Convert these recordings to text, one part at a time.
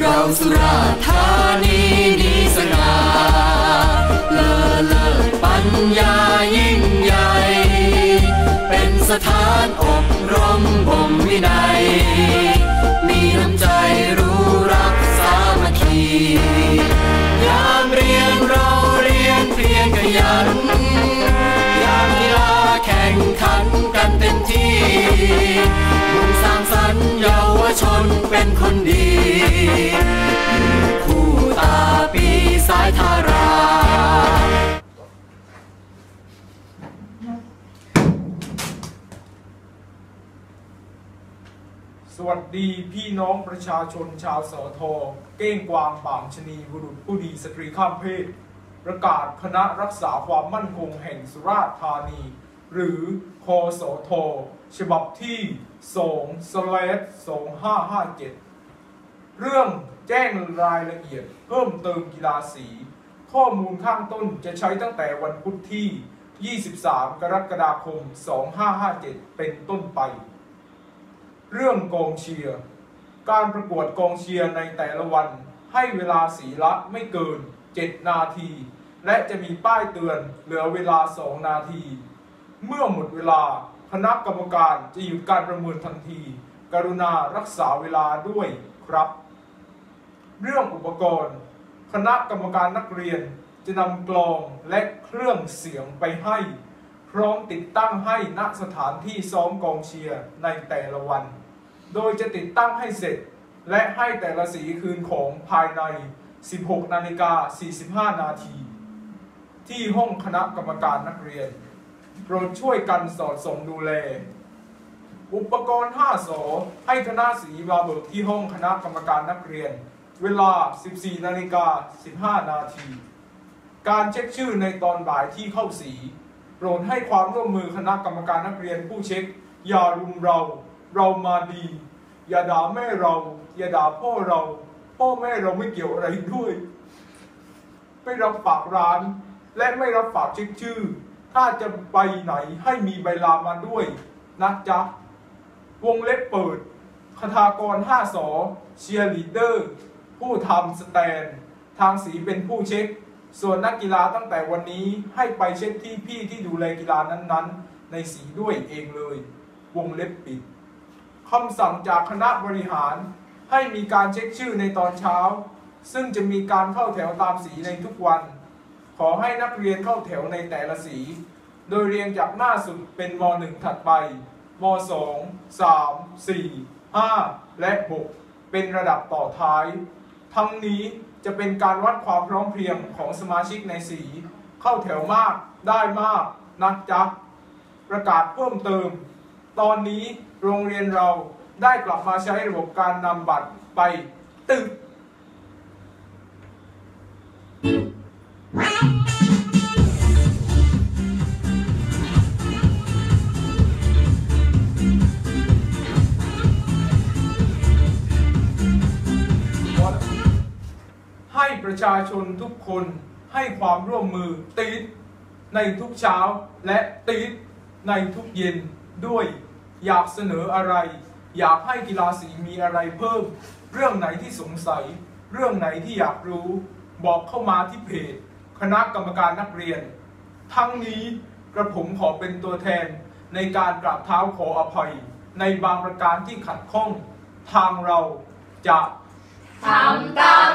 เราสุราธานีดีสง่าเลอเลิศปัญญายิ่งใหญ่ เป็นสถานอบรมบ่มวินัย ชนเป็นคนดีอยู่คู่ตาปีสายทาราสวัสดีพี่น้องประชาชนชาวสอทอเก้งกวางป่ามชนีบุรุษผู้ดีสตรีข้ามเพศ ประกาศคณะรักษาความมั่นคงแห่งสุราษฎร์ธานี หรือคอสอทอฉบับที่2 slash 2557 เรื่องแจ้งรายละเอียดเพิ่มเติมกีฬาสี ข้อมูลข้างต้นจะใช้ตั้งแต่วันพุธที่ 23 กรกฎาคม 2557 เป็นต้นไป เรื่องกองเชียร์ การประกวดกองเชียร์ในแต่ละวันให้เวลาสีละไม่เกิน 7 นาที และจะมีป้ายเตือนเหลือเวลา 2 นาที เมื่อหมดเวลาคณะกรรมการจะหยุดการประเมินทันที กรุณารักษาเวลาด้วยครับ เรื่องอุปกรณ์ คณะกรรมการนักเรียนจะนำกลองและเครื่องเสียงไปให้ พร้อมติดตั้งให้ณสถานที่ซ้อมกองเชียร์ในแต่ละวัน โดยจะติดตั้งให้เสร็จ และให้แต่ละสีคืนของภายใน 16 นาฬิกา 45 นาที ที่ห้องคณะกรรมการนักเรียน โปรดช่วยกันสอดส่องดูแล อุปกรณ์5สอให้คณะสีมาเบิกที่ห้องคณะกรรมการนักเรียน เวลา 14 นาฬิกา 15 นาที การเช็คชื่อในตอนบ่ายที่เข้าสี โปรดให้ความร่วมมือคณะกรรมการนักเรียนผู้เช็ค อย่ารุมเรา เรามาดี อย่าด่าแม่เรา อย่าด่าพ่อเรา พ่อแม่เราไม่เกี่ยวอะไรด้วย ไม่รับฝากร้าน และไม่รับฝากเช็คชื่อ ถ้าจะไปไหนให้มีใบลามาด้วยนะจ๊ะ วงเล็บเปิด คทากร5สอเชียร์ลีดเดอร์ ผู้ทำสแตน ทางสีเป็นผู้เช็ค ส่วนนักกีฬาตั้งแต่วันนี้ให้ไปเช็คที่พี่ที่ดูแลกีฬานั้นๆ ในสีด้วยเองเลย วงเล็บปิดคำสั่งจากคณะบริหารให้มีการเช็คชื่อในตอนเช้า ซึ่งจะมีการเข้าแถวตามสีในทุกวัน ขอให้นักเรียนเข้าแถวในแต่ละสี โดยเรียงจากหน้าสุดเป็นม .1 ถัดไปม .2 3 4 5 และ 6 เป็นระดับต่อท้าย ทั้งนี้จะเป็นการวัดความพร้อมเพรียงของสมาชิกในสี เข้าแถวมากได้มากนะจ๊ะประกาศเพิ่มเติม ตอนนี้โรงเรียนเราได้กลับมาใช้ระบบการนำบัตรไปตึก ประชาชนทุกคนให้ความร่วมมือตีดในทุกเช้าและตีดในทุกเย็นด้วย อยากเสนออะไร อยากให้กีฬาสีมีอะไรเพิ่ม เรื่องไหนที่สงสัย เรื่องไหนที่อยากรู้ บอกเข้ามาที่เพจ คณะกรรมการนักเรียน ทั้งนี้กระผมขอเป็นตัวแทนในการกราบเท้าขออภัย ในบางประการที่ขัดข้อง ทางเราจะทำตาม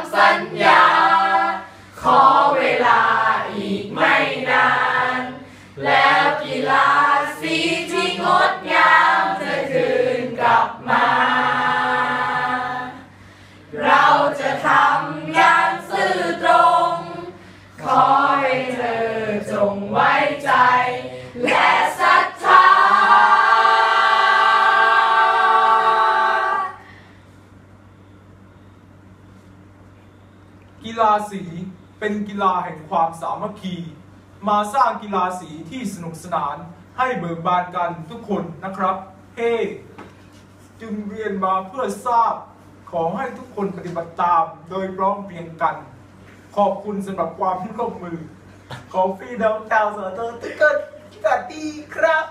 สีเป็นกีฬาแห่งความสามัคคี มาสร้างกีฬาสีที่สนุกสนานให้เบิกบานกันทุกคนนะครับ เฮ้จึงเรียนมาเพื่อทราบขอให้ทุกคนปฏิบัติตามโดยร้อมเพียงกัน ขอบคุณสำหรับความร่วมมือ ของพี่น้องชาวสวนทุกคนสวัสดีครับ